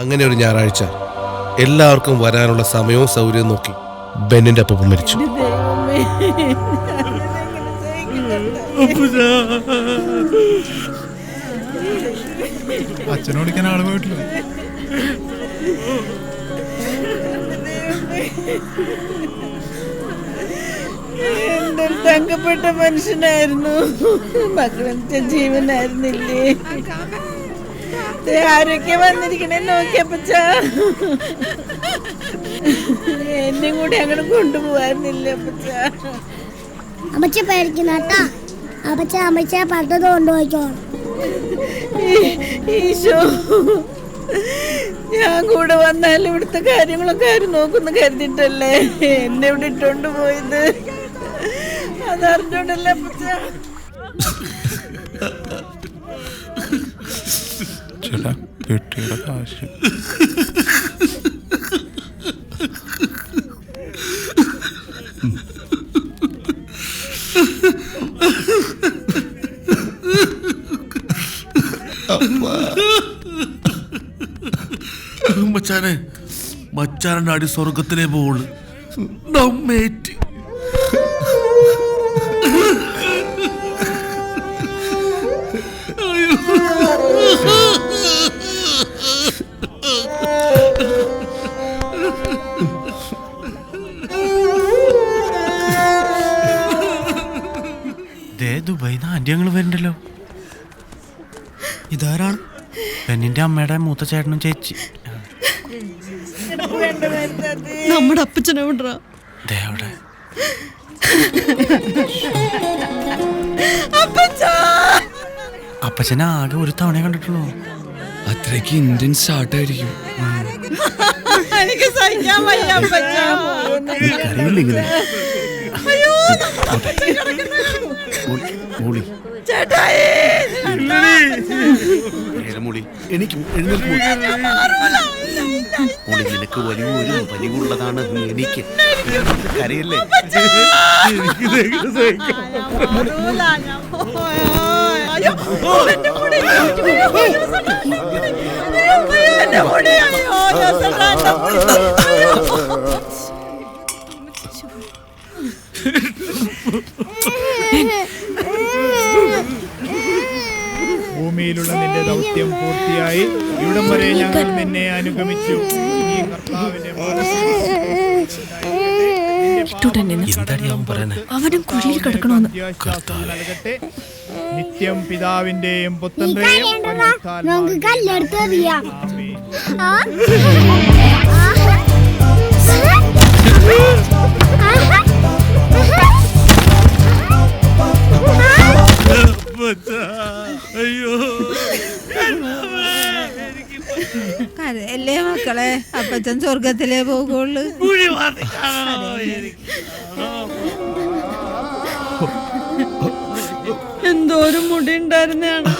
അങ്ങനെ ഒരു ഞായറാഴ്ച എല്ലാവർക്കും വരാനുള്ള സമയവും സൗകര്യവും നോക്കി ബെന്നിന്റെ അപ്പം മരിച്ചു. അച്ഛനോട് അച്ഛനെ ആൾ പോയിട്ടില്ല. എന്തൊരു തങ്കപ്പെട്ട മനുഷ്യനായിരുന്നു. മക്കളെന്റെ ജീവനായിരുന്നില്ലേ? ആരൊക്കെ വന്നിരിക്കണേ? നോക്കിയപ്പച്ച എന്നെയും കൂടി അങ്ങോട്ട് കൊണ്ടുപോവായിരുന്നില്ല അപ്പച്ച? അമ്മച്ച പേടിക്കുന്ന കേട്ടാ. അപ്പച്ച അമ്മച്ച പട്ടത് കൊണ്ടുപോയിക്കോളും ഈശോ. ഞാൻ കൂടെ വന്നാൽ ഇവിടുത്തെ കാര്യങ്ങളൊക്കെ ആര് നോക്കുന്ന കരുതിട്ടല്ലേ എന്നെ ഇവിടെ ഇട്ടോണ്ട് പോയത്. അതറിഞ്ഞോണ്ടല്ലേ അപ്പച്ച? ചേട്ടാ പെട്ടിയുടെ കാശ്. മച്ചാനെ മച്ചാനെ അടി സ്വർഗത്തിലേ പോവുള്ളു. നമ്മേറ്റ്. ദേ ആന്റി ഞങ്ങൾ വരണ്ടല്ലോ ഇതാരാണ്? പെണ്ണിന്റെ അമ്മയുടെ മൂത്ത ചേട്ടനും ചേച്ചി. നമ്മുടെ അപ്പച്ചനെ വിടറാ ദേ അവിടെ. അപ്പച്ചനെ ആകെ ഒരു തവണ കണ്ടിട്ടുള്ളൂ. അത്രയ്ക്ക് ഇന്ത്യൻ സ്റ്റാർട്ടായിരിക്കും. എനിക്ക് സഹിക്കാൻ വയ്യ അപ്പച്ച. അറിയില്ല ഇങ്ങനെ മൂളി ചേട്ടായി മുളി എനിക്ക് മുളി നിനക്ക് വലിയൊരു വലിവുള്ളതാണ് എനിക്ക് കരയല്ലേ അയ്യോ എന്റെ മുടി ദൗത്യം പൂർത്തിയായി. ഇവിടം വരെ ഞങ്ങൾ നിന്നെ അനുഗമിച്ചു. ഈ കർത്താവിന്റെ അവനും കുഴിയിൽ കിടക്കണമെന്ന് നിത്യം പിതാവിന്റെയും പുത്രന്റെയും? അയ്യോ. കരയല്ലേ മക്കളെ? അപ്പച്ചൻ സ്വർഗത്തിലേ പോകുള്ളൂ. എന്തോരം മുടി ഉണ്ടായിരുന്നാണ്